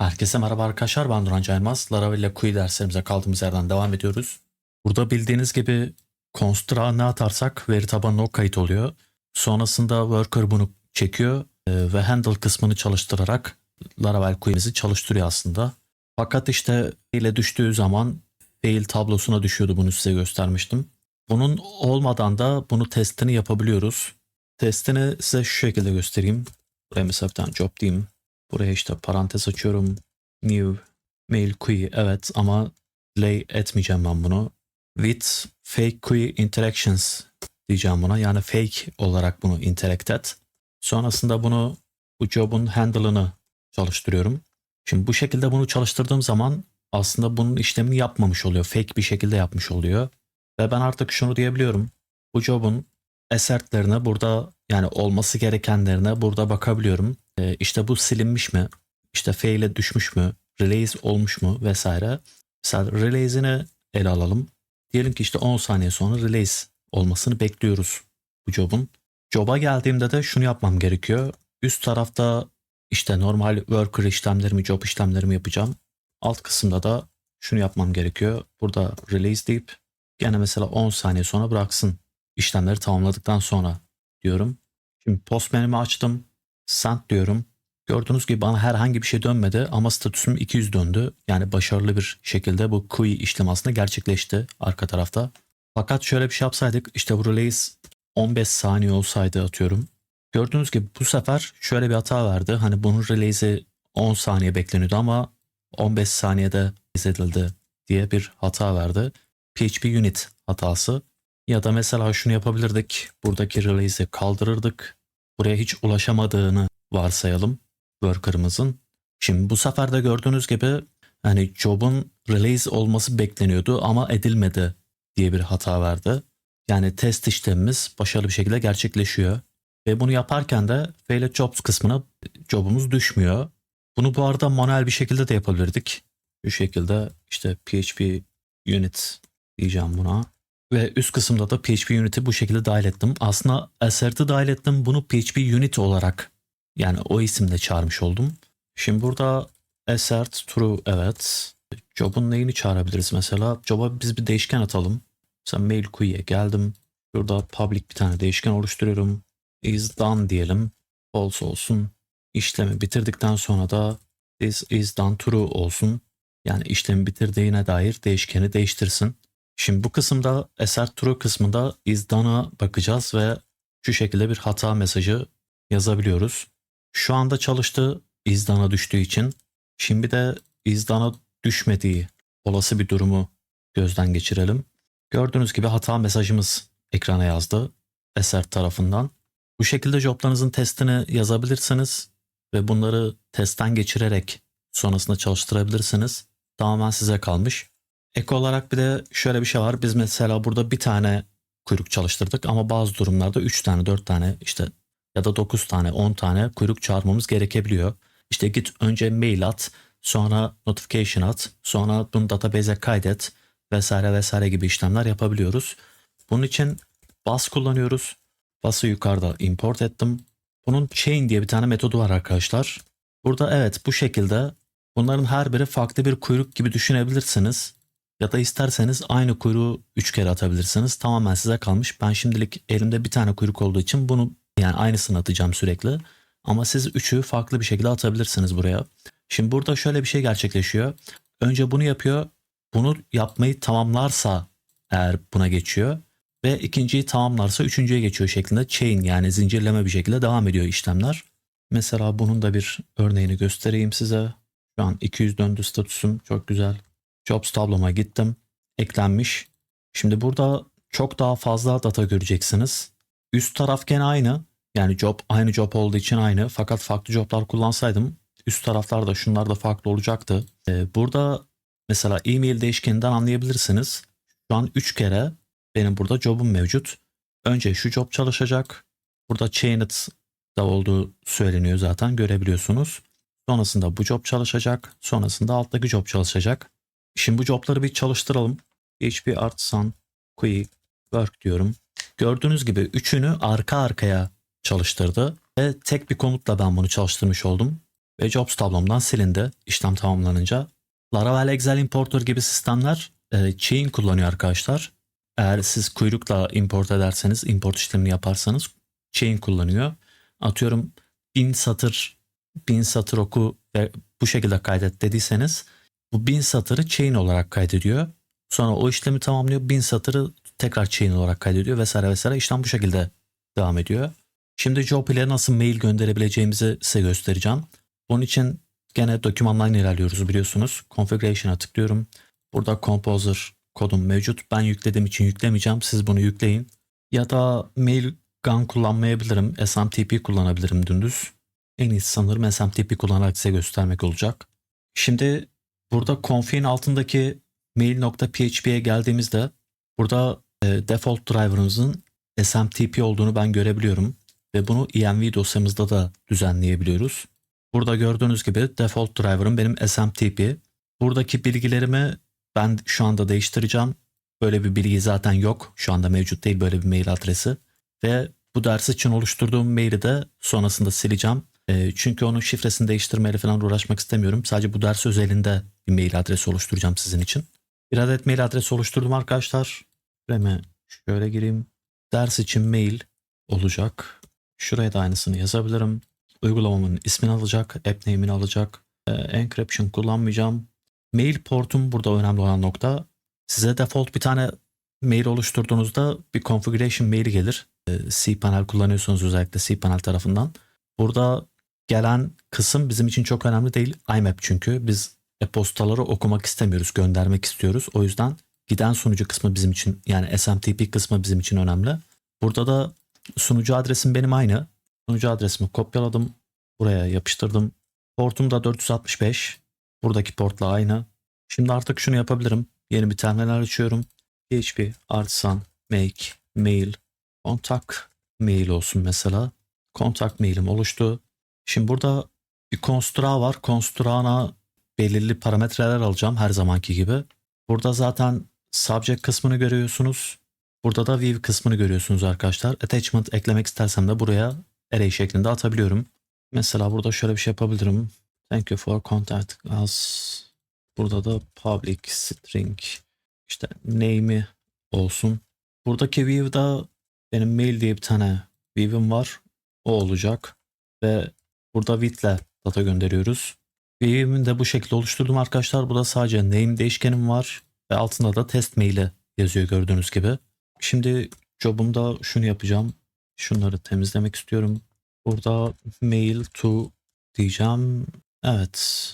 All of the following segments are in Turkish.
Herkese merhaba arkadaşlar ben Duran Caymaz. Laravel ile Kui derslerimize kaldığımız yerden devam ediyoruz. Burada bildiğiniz gibi Constra ne atarsak veri tabanına o kayıt oluyor. Sonrasında worker bunu çekiyor e, ve handle kısmını çalıştırarak Laravel Kui'mizi çalıştırıyor aslında. Fakat işte ile düştüğü zaman fail tablosuna düşüyordu bunu size göstermiştim. Bunun olmadan da bunu testini yapabiliyoruz. Testini size şu şekilde göstereyim. Buraya mesela bir tane job diyeyim. Buraya işte parantez açıyorum. New mail query evet ama lay etmeyeceğim ben bunu. With fake query interactions diyeceğim buna. Yani fake olarak bunu interact et. Sonrasında bunu bu job'un handle'ını çalıştırıyorum. Şimdi bu şekilde bunu çalıştırdığım zaman aslında bunun işlemini yapmamış oluyor. Fake bir şekilde yapmış oluyor. Ve ben artık şunu diyebiliyorum. Bu job'un esertlerine burada yani olması gerekenlerine burada bakabiliyorum. Ee, işte bu silinmiş mi? İşte fail'e düşmüş mü? Release olmuş mu? Vesaire. Mesela release'ini ele alalım. Diyelim ki işte 10 saniye sonra release olmasını bekliyoruz bu job'un. Job'a geldiğimde de şunu yapmam gerekiyor. Üst tarafta işte normal worker işlemlerimi, job işlemlerimi yapacağım. Alt kısımda da şunu yapmam gerekiyor. Burada release deyip gene mesela 10 saniye sonra bıraksın işlemleri tamamladıktan sonra diyorum. Şimdi postman'imi açtım. Send diyorum. Gördüğünüz gibi bana herhangi bir şey dönmedi ama statüsüm 200 döndü. Yani başarılı bir şekilde bu QE işlem aslında gerçekleşti arka tarafta. Fakat şöyle bir şey yapsaydık işte bu release 15 saniye olsaydı atıyorum. Gördüğünüz gibi bu sefer şöyle bir hata verdi. Hani bunun release'i 10 saniye bekleniyordu ama 15 saniyede edildi diye bir hata verdi. PHP unit hatası. Ya da mesela şunu yapabilirdik. Buradaki release'i kaldırırdık. Buraya hiç ulaşamadığını varsayalım worker'ımızın. Şimdi bu sefer de gördüğünüz gibi hani job'un release olması bekleniyordu ama edilmedi diye bir hata verdi. Yani test işlemimiz başarılı bir şekilde gerçekleşiyor. Ve bunu yaparken de failed jobs kısmına job'umuz düşmüyor. Bunu bu arada manuel bir şekilde de yapabilirdik. Bu şekilde işte PHP unit diyeceğim buna. Ve üst kısımda da PHP Unit'i bu şekilde dahil ettim. Aslında assert'ı dahil ettim. Bunu PHP Unit olarak yani o isimle çağırmış oldum. Şimdi burada assert true evet. Job'un neyini çağırabiliriz mesela? Job'a biz bir değişken atalım. Mesela mail queue'ye geldim. Burada public bir tane değişken oluşturuyorum. Is done diyelim. False olsun. İşlemi bitirdikten sonra da this is done true olsun. Yani işlemi bitirdiğine dair değişkeni değiştirsin. Şimdi bu kısımda eser true kısmında is done'a bakacağız ve şu şekilde bir hata mesajı yazabiliyoruz. Şu anda çalıştı is done'a düştüğü için. Şimdi de is done'a düşmediği olası bir durumu gözden geçirelim. Gördüğünüz gibi hata mesajımız ekrana yazdı eser tarafından. Bu şekilde joblarınızın testini yazabilirsiniz ve bunları testten geçirerek sonrasında çalıştırabilirsiniz. Tamamen size kalmış. Ek olarak bir de şöyle bir şey var. Biz mesela burada bir tane kuyruk çalıştırdık ama bazı durumlarda 3 tane 4 tane işte ya da 9 tane 10 tane kuyruk çağırmamız gerekebiliyor. İşte git önce mail at sonra notification at sonra bunu database'e kaydet vesaire vesaire gibi işlemler yapabiliyoruz. Bunun için bas kullanıyoruz. Bas'ı yukarıda import ettim. Bunun chain diye bir tane metodu var arkadaşlar. Burada evet bu şekilde bunların her biri farklı bir kuyruk gibi düşünebilirsiniz. Ya da isterseniz aynı kuyruğu 3 kere atabilirsiniz. Tamamen size kalmış. Ben şimdilik elimde bir tane kuyruk olduğu için bunu yani aynısını atacağım sürekli. Ama siz 3'ü farklı bir şekilde atabilirsiniz buraya. Şimdi burada şöyle bir şey gerçekleşiyor. Önce bunu yapıyor. Bunu yapmayı tamamlarsa eğer buna geçiyor. Ve ikinciyi tamamlarsa üçüncüye geçiyor şeklinde chain yani zincirleme bir şekilde devam ediyor işlemler. Mesela bunun da bir örneğini göstereyim size. Şu an 200 döndü statüsüm. Çok güzel. Jobs tabloma gittim. Eklenmiş. Şimdi burada çok daha fazla data göreceksiniz. Üst taraf gene aynı. Yani job aynı job olduğu için aynı. Fakat farklı joblar kullansaydım üst taraflarda şunlar da farklı olacaktı. Ee, burada mesela e-mail değişkeninden anlayabilirsiniz. Şu an 3 kere benim burada jobum mevcut. Önce şu job çalışacak. Burada chained da olduğu söyleniyor zaten görebiliyorsunuz. Sonrasında bu job çalışacak. Sonrasında alttaki job çalışacak. Şimdi bu jobları bir çalıştıralım. PHP Artisan Qui Work diyorum. Gördüğünüz gibi üçünü arka arkaya çalıştırdı. Ve tek bir komutla ben bunu çalıştırmış oldum. ve Jobs tablomdan silindi işlem tamamlanınca. Laravel Excel Importer gibi sistemler e, chain kullanıyor arkadaşlar. Eğer siz kuyrukla import ederseniz, import işlemini yaparsanız chain kullanıyor. Atıyorum bin satır, bin satır oku ve bu şekilde kaydet dediyseniz bu bin satırı chain olarak kaydediyor. Sonra o işlemi tamamlıyor. Bin satırı tekrar chain olarak kaydediyor vesaire vesaire. İşlem bu şekilde devam ediyor. Şimdi job nasıl mail gönderebileceğimizi size göstereceğim. Bunun için gene dokümandan ilerliyoruz biliyorsunuz. Configuration'a tıklıyorum. Burada Composer kodum mevcut. Ben yüklediğim için yüklemeyeceğim. Siz bunu yükleyin. Ya da mail gun kullanmayabilirim. SMTP kullanabilirim dümdüz. En iyisi sanırım SMTP kullanarak size göstermek olacak. Şimdi burada config'in altındaki mail.php'ye geldiğimizde burada e, default driver'ımızın SMTP olduğunu ben görebiliyorum ve bunu env dosyamızda da düzenleyebiliyoruz. Burada gördüğünüz gibi default driver'ım benim SMTP. Buradaki bilgilerimi ben şu anda değiştireceğim. Böyle bir bilgi zaten yok. Şu anda mevcut değil böyle bir mail adresi. Ve bu ders için oluşturduğum maili de sonrasında sileceğim. E, çünkü onun şifresini değiştirmeyle falan uğraşmak istemiyorum. Sadece bu ders özelinde bir mail adresi oluşturacağım sizin için. Bir adet mail adresi oluşturdum arkadaşlar. Şuraya şöyle gireyim. Ders için mail olacak. Şuraya da aynısını yazabilirim. Uygulamamın ismini alacak, app name'ini alacak. Ee, encryption kullanmayacağım. Mail portum burada önemli olan nokta. Size default bir tane mail oluşturduğunuzda bir configuration maili gelir. Ee, cPanel kullanıyorsanız özellikle cPanel tarafından. Burada gelen kısım bizim için çok önemli değil. IMAP çünkü biz e-postaları okumak istemiyoruz, göndermek istiyoruz. O yüzden giden sunucu kısmı bizim için yani SMTP kısmı bizim için önemli. Burada da sunucu adresim benim aynı. Sunucu adresimi kopyaladım. Buraya yapıştırdım. Portum da 465. Buradaki portla aynı. Şimdi artık şunu yapabilirim. Yeni bir terminal açıyorum. PHP artisan make mail kontak mail olsun mesela. Kontak mailim oluştu. Şimdi burada bir construct var. Construct'a belirli parametreler alacağım her zamanki gibi. Burada zaten subject kısmını görüyorsunuz. Burada da view kısmını görüyorsunuz arkadaşlar. Attachment eklemek istersem de buraya array şeklinde atabiliyorum. Mesela burada şöyle bir şey yapabilirim. Thank you for contact us. Burada da public string işte name'i olsun. Buradaki view'da benim mail diye bir tane view'im var. O olacak. Ve burada with data gönderiyoruz. View'imi de bu şekilde oluşturdum arkadaşlar. Burada sadece name değişkenim var. Ve altında da test maili yazıyor gördüğünüz gibi. Şimdi jobumda şunu yapacağım. Şunları temizlemek istiyorum. Burada mail to diyeceğim. Evet.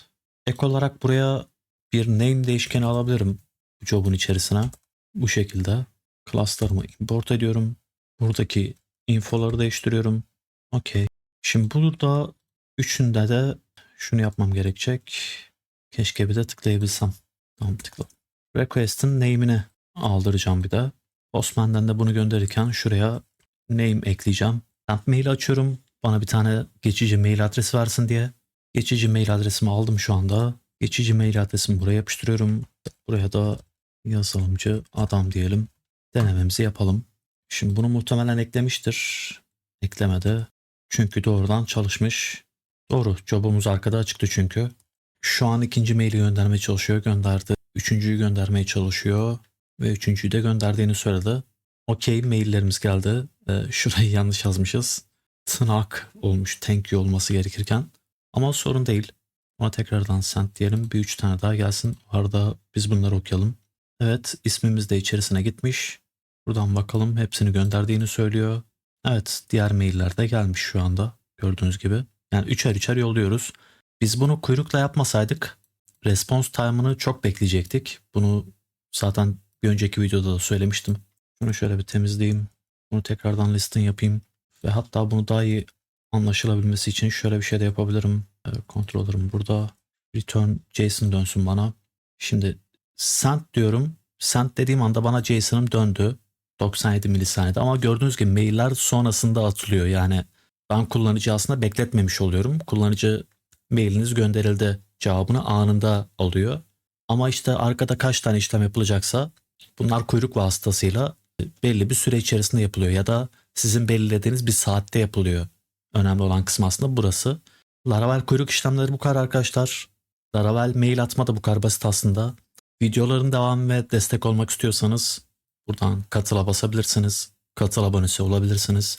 Ek olarak buraya bir name değişkeni alabilirim. Bu jobun içerisine. Bu şekilde. Class'larımı import ediyorum. Buradaki infoları değiştiriyorum. Okey. Şimdi burada üçünde de şunu yapmam gerekecek. Keşke bir de tıklayabilsem. Tamam tıkla. Request'in name'ini aldıracağım bir de. Postman'dan da bunu gönderirken şuraya name ekleyeceğim. Ben mail açıyorum. Bana bir tane geçici mail adresi versin diye. Geçici mail adresimi aldım şu anda. Geçici mail adresimi buraya yapıştırıyorum. Buraya da yazılımcı adam diyelim. Denememizi yapalım. Şimdi bunu muhtemelen eklemiştir. Eklemedi. Çünkü doğrudan çalışmış. Doğru. Jobumuz arkada açıktı çünkü. Şu an ikinci maili göndermeye çalışıyor. Gönderdi. Üçüncüyü göndermeye çalışıyor. Ve üçüncüyü de gönderdiğini söyledi. Okey maillerimiz geldi. Ee, şurayı yanlış yazmışız. Tırnak olmuş. Thank you olması gerekirken. Ama sorun değil. Ona tekrardan send diyelim. Bir üç tane daha gelsin. O arada biz bunları okuyalım. Evet ismimiz de içerisine gitmiş. Buradan bakalım hepsini gönderdiğini söylüyor. Evet diğer mailler de gelmiş şu anda gördüğünüz gibi. Yani üçer üçer yolluyoruz. Biz bunu kuyrukla yapmasaydık response time'ını çok bekleyecektik. Bunu zaten bir önceki videoda da söylemiştim. Bunu şöyle bir temizleyeyim. Bunu tekrardan listin yapayım. Ve hatta bunu daha iyi anlaşılabilmesi için şöyle bir şey de yapabilirim. Controller'ım burada. Return JSON dönsün bana. Şimdi send diyorum. Send dediğim anda bana JSON'ım döndü. 97 milisaniyede ama gördüğünüz gibi mailler sonrasında atılıyor. Yani ben kullanıcı aslında bekletmemiş oluyorum. Kullanıcı mailiniz gönderildi cevabını anında alıyor. Ama işte arkada kaç tane işlem yapılacaksa bunlar kuyruk vasıtasıyla belli bir süre içerisinde yapılıyor ya da sizin belirlediğiniz bir saatte yapılıyor. Önemli olan kısım aslında burası. Laravel kuyruk işlemleri bu kadar arkadaşlar. Laravel mail atma da bu kadar basit aslında. Videoların devamı ve destek olmak istiyorsanız buradan katıla basabilirsiniz. Katıl abonesi olabilirsiniz.